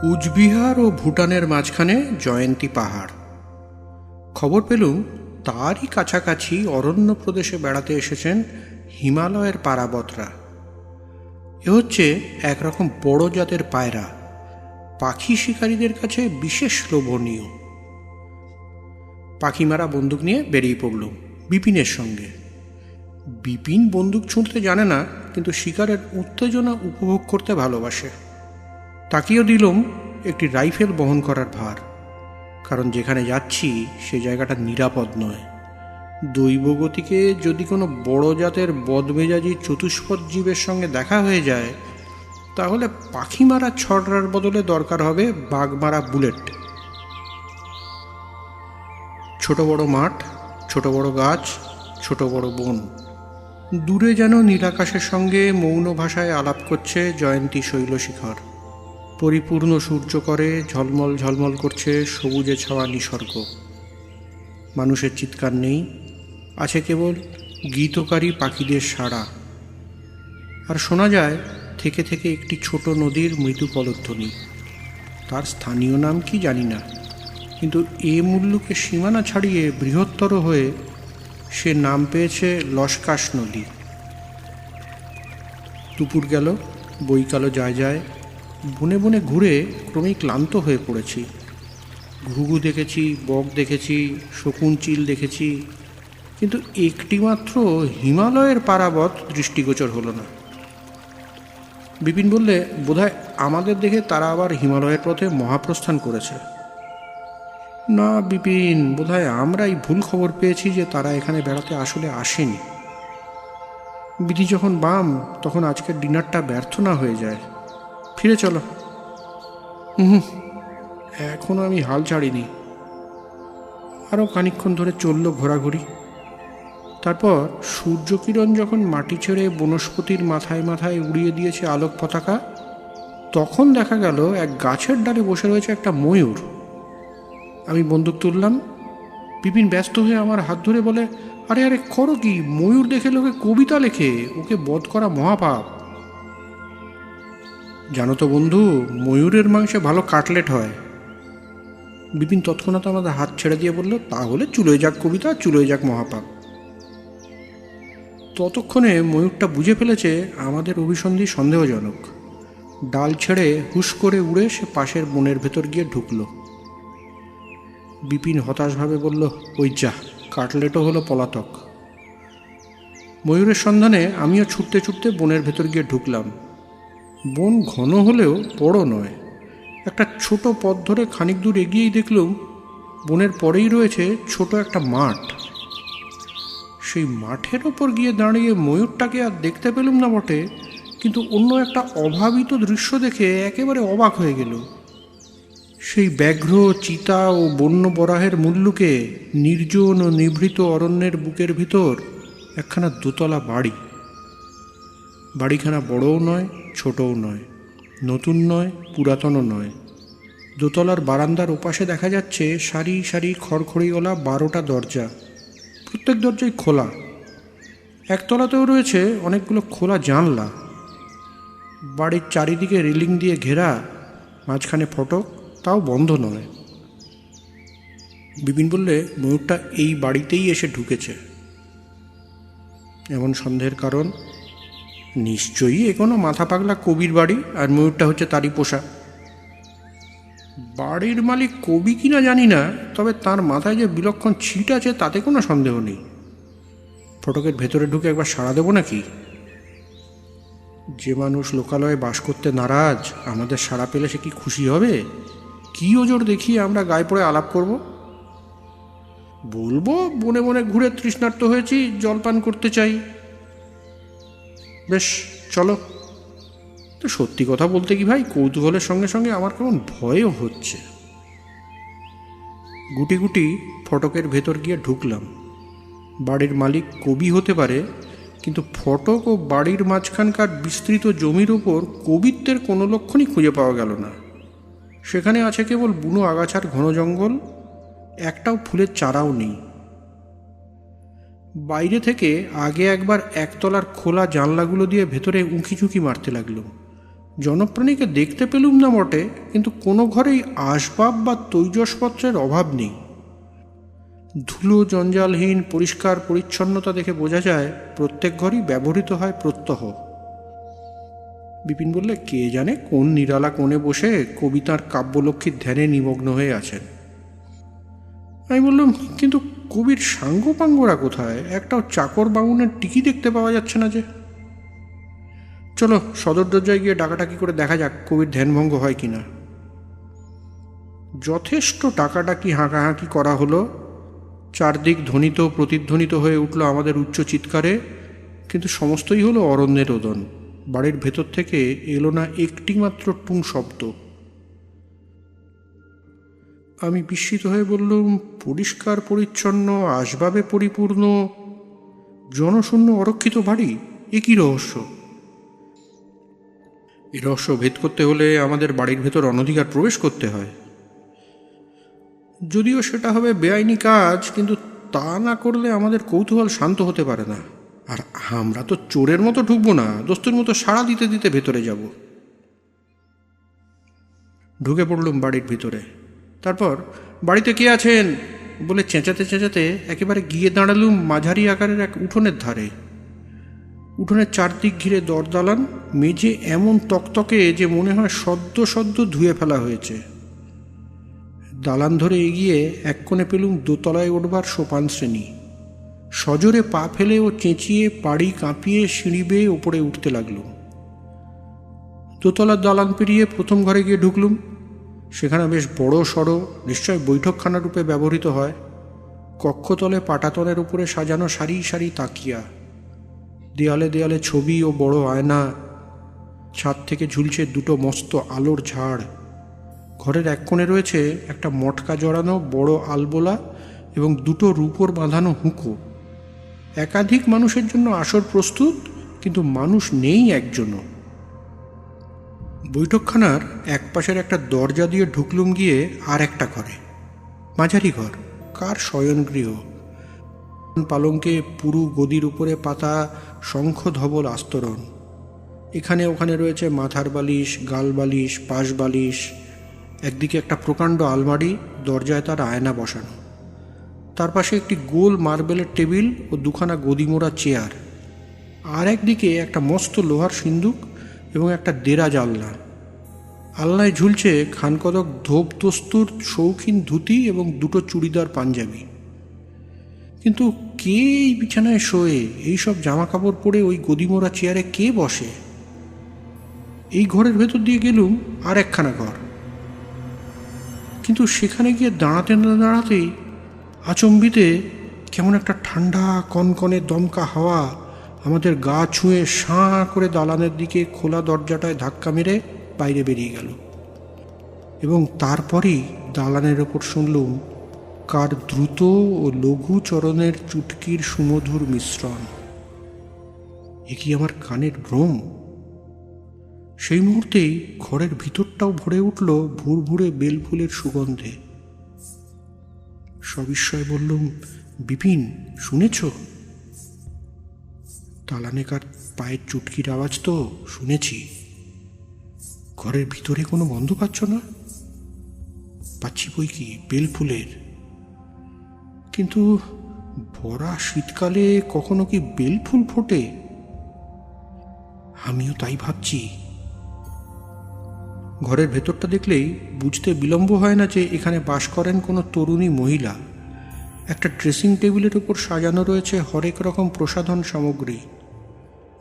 কুচবিহার ও ভুটানের মাঝখানে জয়ন্তী পাহাড়। খবর পেলুম তারই কাছাকাছি অরণ্য প্রদেশে বেড়াতে এসেছেন হিমালয়ের পারাবতরা। এ হচ্ছে একরকম বড় জাতের পায়রা। পাখি শিকারীদের কাছে বিশেষ লোভনীয়। পাখি মারা বন্দুক নিয়ে বেরিয়ে পড়ল বিপিনের সঙ্গে। বিপিন বন্দুক ছুঁড়তে জানে না, কিন্তু শিকারের উত্তেজনা উপভোগ করতে ভালোবাসে। তাকেও দিলুম একটি রাইফেল বহন করার ভার। কারণ যেখানে যাচ্ছি, সে জায়গাটা নিরাপদ নয়। দৈবগতিকে যদি কোনো বড় জাতের বদমেজাজি চতুষ্পদ জীবের সঙ্গে দেখা হয়ে যায়, তাহলে পাখি মারা ছড়ার বদলে দরকার হবে বাঘ মারা বুলেট। ছোট বড় মাঠ, ছোট বড় গাছ, ছোট বড় বন। দূরে যেন নীলাকাশের সঙ্গে মৌন ভাষায় আলাপ করছে জয়ন্তী শৈলশিখর। পরিপূর্ণ সূর্য করে, ঝলমল ঝলমল করছে সবুজে ছাওয়া নিসর্গ। মানুষের চিৎকার নেই, আছে কেবল গীতকারী পাখিদের সাড়া। আর শোনা যায়, থেকে থেকে একটি ছোট নদীর মৃদু পলধ্বনি। তার স্থানীয় নাম কি জানি না, কিন্তু এ মূল্যকে সীমানা ছাড়িয়ে বৃহত্তর হয়ে সে নাম পেয়েছে লস্কাস নদী। দুপুর গেল বইকালো যায় যায় বনে বনে ঘুরে ক্রমেই ক্লান্ত হয়ে পড়েছি। ঘুঘু দেখেছি, বক দেখেছি, শকুন চিল দেখেছি, কিন্তু একটিমাত্র হিমালয়ের পারাবত দৃষ্টিগোচর হলো না। বিপিন বললে, বোধহয় আমাদের দেখে তারা আবার হিমালয়ের পথে মহাপ্রস্থান করেছে। না বিপিন, বোধহয় আমরাই ভুল খবর পেয়েছি যে তারা এখানে বেড়াতে আসলে আসেনি। বিধি যখন বাম, তখন আজকের ডিনারটা ব্যর্থ না হয়ে যায়। ফিরে চলো। হুম এখনও আমি হাল ছাড়িনি। আরও খানিক্ষণ ধরে চলল ঘোরাঘুরি। তারপর সূর্যকিরণ যখন মাটি ছেড়ে বনস্পতির মাথায় মাথায় উড়িয়ে দিয়েছে আলোক পতাকা, তখন দেখা গেল এক গাছের ডালে বসে রয়েছে একটা ময়ূর। আমি বন্দুক তুললাম। বিপিন ব্যস্ত হয়ে আমার হাত ধরে বলে, আরে আরে, করো কি? ময়ূর দেখে লোকে কবিতা লেখে, ওকে বধ করা মহাপাপ। জানো তো বন্ধু, ময়ূরের মাংসে ভালো কাটলেট হয়। বিপিন তৎক্ষণাৎ আমাদের হাত ছেড়ে দিয়ে বলল, তাহলে চুলোয় যাক কবিতা, চুলোয় যাক মহাপাপ। ততক্ষণে ময়ূরটা বুঝে ফেলেছে আমাদের অভিসন্ধি সন্দেহজনক। ডাল ছেড়ে হুশ করে উড়ে সে পাশের বনের ভেতর গিয়ে ঢুকলো। বিপিন হতাশভাবে বলল, ওই যা, কাটলেটও হলো পলাতক। ময়ূরের সন্ধানে আমিও ছুটতে ছুটতে বনের ভেতর গিয়ে ঢুকলাম। বন ঘন হলেও বড় নয়। একটা ছোট পথ ধরে খানিক দূর এগিয়েই দেখলুম বনের পরেই রয়েছে ছোট একটা মাঠ। সেই মাঠের ওপর গিয়ে দাঁড়িয়ে ময়ূরটাকে আর দেখতে পেলুম না বটে, কিন্তু অন্য একটা অভাবিত দৃশ্য দেখে একেবারে অবাক হয়ে গেল। সেই ব্যাঘ্র, চিতা ও বন্য বরাহের মুল্লুকে নির্জন ও নিভৃত অরণ্যের বুকের ভিতর একখানা দোতলা বাড়ি। বাড়িখানা বড়ও নয় ছোটও নয়, নতুন নয়, পুরাতনও নয়। দোতলার বারান্দার ওপাশে দেখা যাচ্ছে সারি সারি খড়খড়িওয়ালা বারোটা দরজা। প্রত্যেক দরজাই খোলা। একতলাতেও রয়েছে অনেকগুলো খোলা জানলা। বাড়ির চারিদিকে রেলিং দিয়ে ঘেরা, মাঝখানে ফটক, তাও বন্ধ নয়। বিপিন বললে, ময়ূরটা এই বাড়িতেই এসে ঢুকেছে। এমন সন্দেহের কারণ নিশ্চয়ই এ কোনো মাথা পাগলা কবির বাড়ি, আর ময়ূরটা হচ্ছে তারই পোষা। বাড়ির মালিক কবি কিনা জানি না, তবে তার মাথায় যে বিলক্ষণ ছিট আছে তাতে কোনো সন্দেহ নেই। ফটকের ভেতরে ঢুকে একবার সাড়া দেবো নাকি? যে মানুষ লোকালয়ে বাস করতে নারাজ, আমাদের সাড়া পেলে সে কি খুশি হবে? কি ওজোর দেখিয়ে আমরা গায়ে পড়ে আলাপ করব? বলব, বনে বনে ঘুরে তৃষ্ণার্ত হয়েছি, জলপান করতে চাই। বেশ, চলো। তো সত্যি কথা বলতে কি ভাই, কৌতূহলের সঙ্গে সঙ্গে আমার কেমন ভয়ও হচ্ছে। গুটি গুটি ফটকের ভেতর গিয়ে ঢুকলাম। বাড়ির মালিক কবি হতে পারে, কিন্তু ফটক ও বাড়ির মাঝখানকার বিস্তৃত জমির ওপর কবিত্বের কোনো লক্ষণই খুঁজে পাওয়া গেল না। সেখানে আছে কেবল বুনো আগাছার ঘন জঙ্গল, একটাও ফুলের চারাও নেই। বাইরে থেকে আগে একবার একতলার খোলা জানলাগুলো দিয়ে ভেতরে উঁকি ঝুঁকি মারতে লাগল জনপ্রাণীকে দেখতে পেলুম না বটে, কিন্তু কোনো ঘরেই আসবাব বা তৈজসপত্রের অভাব নেই। ধুলো জঞ্জালহীন, পরিষ্কার পরিচ্ছন্নতা দেখে বোঝা যায়, প্রত্যেক ঘরই ব্যবহৃত হয় প্রত্যহ। বিপিন বললে, কে জানে কোন নিরালা কোণে বসে কবিতার কাব্যলক্ষ্মীর ধ্যানে নিমগ্ন হয়ে আছেন? আমি বললাম, কিন্তু কবির সাঙ্গপাঙ্গরা কোথায়? একটাও চাকর বামুনের টিকি দেখতে পাওয়া যাচ্ছে না যে। চলো, সদর দরজায় গিয়ে ডাকাটাকি করে দেখা যাক কবির ধ্যানভঙ্গ হয় কি না যথেষ্ট ডাকাডাকি হাঁকাহাঁকি করা হলো। চারদিক ধ্বনিত, প্রতিধ্বনিত হয়ে উঠল আমাদের উচ্চ চিৎকারে, কিন্তু সমস্তই হলো অরণ্যের রোদন বাড়ির ভেতর থেকে এলো না একটি মাত্র টুং শব্দ। আমি বিস্মিত হয়ে বললুম, পরিষ্কার, পরিচ্ছন্ন, আসবাবে পরিপূর্ণ। জনশূন্য অরক্ষিত বাড়ি, এ কী রহস্য? এ রহস্য ভেদ করতে হলে আমাদের বাড়ির ভেতর অনধিকার প্রবেশ করতে হয়। যদিও সেটা হবে বেআইনি কাজ, কিন্তু তা না করলে আমাদের কৌতূহল শান্ত হতে পারে না। আর আমরা তো চোরের মতো ঢুকবো না, দোস্তুর মতো সাড়া দিতে দিতে ভেতরে যাব। ঢুকে পড়লুম বাড়ির ভিতরে। তারপর, বাড়িতে কে আছেন? বলে চেঁচাতে চেঁচাতে একেবারে গিয়ে দাঁড়ালুম মাঝারি আকারের এক উঠোনের ধারে। উঠোনের চারদিক ঘিরে দরদালান, মেঝে এমন তকতকে যে মনে হয় সদ্য সদ্য ধুয়ে ফেলা হয়েছে। দালান ধরে এগিয়ে এক কোণে পেলুম দোতলায় উঠবার সোপান শ্রেণি। সজোরে পা ফেলে ও চেঁচিয়ে পাড়ি কাঁপিয়ে সিঁড়ি বেয়ে ওপরে উঠতে লাগলুম। দোতলার দালান পেরিয়ে প্রথম ঘরে গিয়ে ঢুকলুম। সেখানে বেশ বড় সড়ো, নিশ্চয় বৈঠকখানা রূপে ব্যবহৃত হয়। কক্ষতলে পাটাতলের উপরে সাজানো সারি সারি তাকিয়া। দেয়ালে দেয়ালে ছবি ও বড় আয়না। ছাদ থেকে ঝুলছে দুটো মস্ত আলোর ঝাড়। ঘরের এক কোণে রয়েছে একটা মটকা জড়ানো বড় আলবোলা এবং দুটো রূপোর বাঁধানো হুঁকো। একাধিক মানুষের জন্য আসর প্রস্তুত, কিন্তু মানুষ নেই একজনও। বৈঠকখানার এক পাশের একটা দরজা দিয়ে ঢুকলুম গিয়ে আর একটা ঘরে মাঝারি ঘর, কার শয়নগৃহ? পালঙ্কে পুরু গদির উপরে পাতা শঙ্খ ধবল আস্তরণ। এখানে ওখানে রয়েছে মাথার বালিশ, গাল বালিশ, পাশ বালিশ, একদিকে একটা প্রকাণ্ড আলমারি, দরজায় তার আয়না বসানো। তার পাশে একটি গোল মার্বেলের টেবিল ও দুখানা গদিমোড়া চেয়ার। আর একদিকে একটা মস্ত লোহার সিন্দুক এবং একটা দেরা জানলা আলনায় ঝুলছে খানকদক ধোপ দস্তুর শৌখিন ধুতি এবং দুটো চুড়িদার পাঞ্জাবি। কিন্তু কে এই বিছানায় শোয়ে এইসব জামা কাপড় পরে ওই গদিমোড়া চেয়ারে কে বসে? এই ঘরের ভেতর দিয়ে গেলুম আর একখানা ঘর। কিন্তু সেখানে গিয়ে দাঁড়াতে না দাঁড়াতেই আচম্বিতে কেমন একটা ঠান্ডা কনকনে দমকা হাওয়া আমাদের গা ছুঁয়ে সাঁ করে দালানের দিকে খোলা দরজাটায় ধাক্কা মেরে বাইরে বেরিয়ে গেল। এবং তারপরেই দালানের ওপর শুনলুম কার দ্রুত ও লঘু চরণের চুটকির সুমধুর মিশ্রণ। এ কি আমার কানের ভ্রম সেই মুহূর্তেই ঘরের ভিতরটাও ভরে উঠল ভুর ভুরে বেলফুলের সুগন্ধে। সবিস্ময় বললুম, বিপিন, শুনেছ? তালানেকার পায়ের চুটকির আওয়াজ তো শুনেছি। ঘরের ভিতরে কোনো গন্ধ পাচ্ছ না? পাচ্ছি বই কি, বেলফুলের। কিন্তু ভরা শীতকালে কখনো কি বেলফুল ফোটে? আমিও তাই ভাবছি। ঘরের ভেতরটা দেখলেই বুঝতে বিলম্ব হয় না যে এখানে বাস করেন কোনো তরুণী মহিলা। একটা ড্রেসিং টেবিলের উপর সাজানো রয়েছে হরেক রকম প্রসাধন সামগ্রী।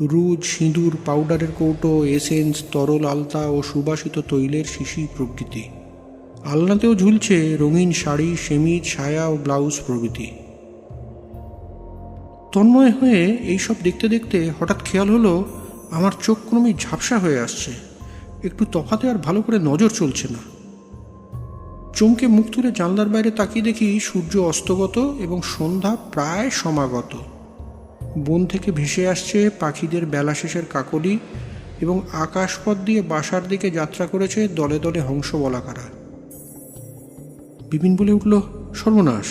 রুজ, সিঁদুর, পাউডারের কৌটো, এসেন্স, তরল আলতা ও সুবাসিত তৈলের শিশি প্রভৃতি। আলনাতেও ঝুলছে রঙিন শাড়ি, সেমিজ ছায়া ও ব্লাউজ প্রভৃতি। তন্ময় হয়ে এইসব দেখতে দেখতে হঠাৎ খেয়াল হলো, আমার চোখ ক্রমেই ঝাপসা হয়ে আসছে। একটু তফাতে আর ভালো করে নজর চলছে না। চমকে মুখ তুলে জানলার বাইরে তাকিয়ে দেখি সূর্য অস্তগত এবং সন্ধ্যা প্রায় সমাগত। বন থেকে ভেসে আসছে পাখিদের বেলা শেষের কাকলি এবং আকাশপথ দিয়ে বাসার দিকে যাত্রা করেছে দলে দলে হংস বলাকারা বিপিন বলে উঠল, সর্বনাশ,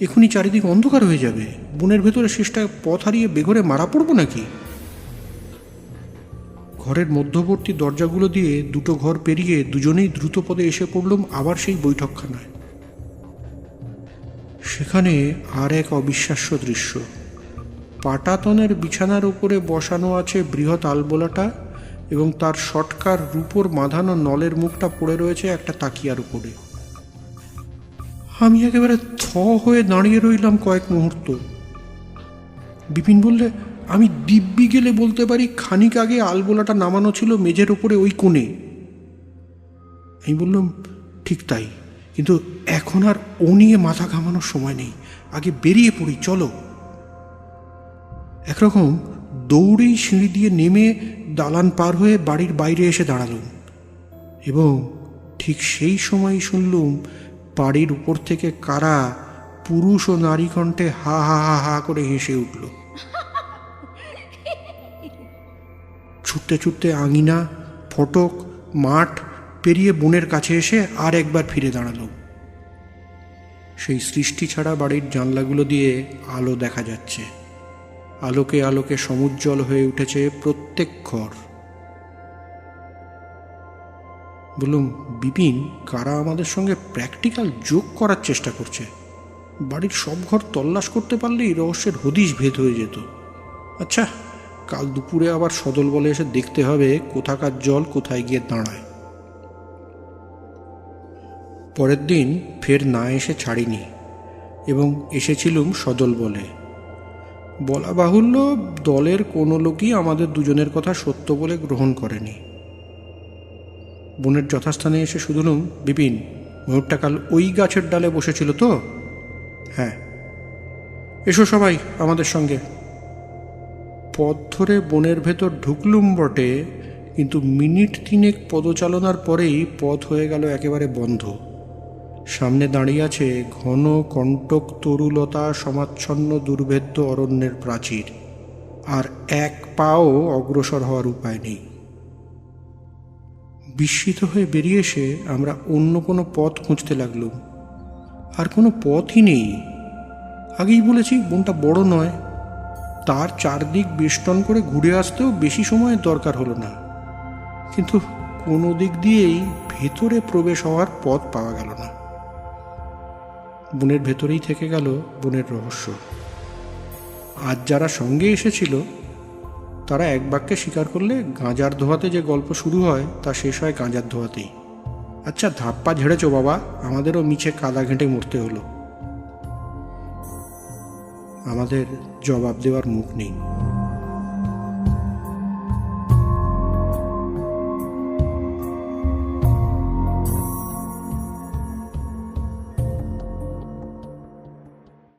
এখনই চারিদিক অন্ধকার হয়ে যাবে। বনের ভেতরে শেষটা পথ হারিয়ে বেঘরে মারা পড়ব নাকি? ঘরের মধ্যবর্তী দরজাগুলো দিয়ে দুটো ঘর পেরিয়ে দুজনেই দ্রুত পদে এসে পড়লুম আবার সেই বৈঠকখানায়। সেখানে আর এক অবিশ্বাস্য দৃশ্য। পাটাতনের বিছানার উপরে বসানো আছে বৃহৎ আলবোলাটা এবং তার শটকার রূপর বাঁধানো নলের মুখটা পড়ে রয়েছে একটা তাকিয়ার উপরে। আমি একেবারে থ হয়ে দাঁড়িয়ে রইলাম কয়েক মুহূর্ত। বিপিন বললে, আমি দিব্যি গেলে বলতে পারি খানিক আগে আলবোলাটা নামানো ছিল মেঝের ওপরে ওই কোণে। আমি বললাম, ঠিক তাই, কিন্তু এখন আর ও নিয়ে মাথা ঘামানোর সময় নেই। আগে বেরিয়ে পড়ি, চলো। একরকম দৌড়েই সিঁড়ি দিয়ে নেমে দালান পার হয়ে বাড়ির বাইরে এসে দাঁড়ালুম এবং ঠিক সেই সময় শুনলুম বাড়ির উপর থেকে কারা পুরুষ ও নারী কণ্ঠে হা হা হা হা করে হেসে উঠল। ছুটতে ছুটতে আঙিনা, ফটক, মাঠ পেরিয়ে বোনের কাছে এসে আর একবার ফিরে দাঁড়াল সেই সৃষ্টি ছাড়া বাড়ির জানলাগুলো দিয়ে আলো দেখা যাচ্ছে। আলোকে আলোকে সমুজ্জ্বল হয়ে উঠেছে প্রত্যেক ঘর। বলুম বিপিন, কারা আমাদের সঙ্গে প্র্যাকটিক্যাল যোগ করার চেষ্টা করছে? বাড়ির সব ঘর তল্লাশ করতে পারলেই রহস্যের হদিশ ভেদ হয়ে যেত। আচ্ছা কাল দুপুরে আবার সদল বলে এসে দেখতে হবে কোথাকার জল কোথায় গিয়ে দাঁড়ায়। পরের দিন ফের না এসে ছাড়িনি, এবং এসেছিলুম সদল বলে। বলা বাহুল্য, দলের কোনো লোকই আমাদের দুজনের কথা সত্য বলে গ্রহণ করেনি। বোনের যথাস্থানে এসে শুধুলুম বিপিন ময়ূরটা কাল ওই গাছের ডালে বসেছিল তো? হ্যাঁ। এসো সবাই আমাদের সঙ্গে। পথ ধরে বনের ভেতর ঢুকলুম বটে, কিন্তু মিনিট তিনেক পদচালনার পরেই পথ হয়ে গেল একেবারে বন্ধ। সামনে দাঁড়িয়ে আছে ঘন কণ্টক তরুলতা সমাচ্ছন্ন দুর্ভেদ্য অরণ্যের প্রাচীর। আর এক পাও অগ্রসর হওয়ার উপায় নেই। বিস্মিত হয়ে বেরিয়ে এসে আমরা অন্য কোনো পথ খুঁজতে লাগলুম। আর কোনো পথই নেই। আগেই বলেছি বনটা বড় নয়। তার চারদিক বেষ্টন করে ঘুরে আসতেও বেশি সময়ের দরকার হলো না। কিন্তু কোনো দিক দিয়েই ভেতরে প্রবেশ হওয়ার পথ পাওয়া গেল না। বনের ভেতরেই থেকে গেল বনের রহস্য। আজ যারা সঙ্গে এসেছিল, তারা এক বাক্যে স্বীকার করলে গাঁজার ধোয়াতে যে গল্প শুরু হয়, তা শেষ হয় গাঁজার ধোয়াতেই। আচ্ছা ধাপ্পা ঝেড়েছো বাবা, আমাদেরও মিছে কাদা ঘেঁটে মরতে হলো। আমাদের জবাব দেওয়ার মুখ নেই।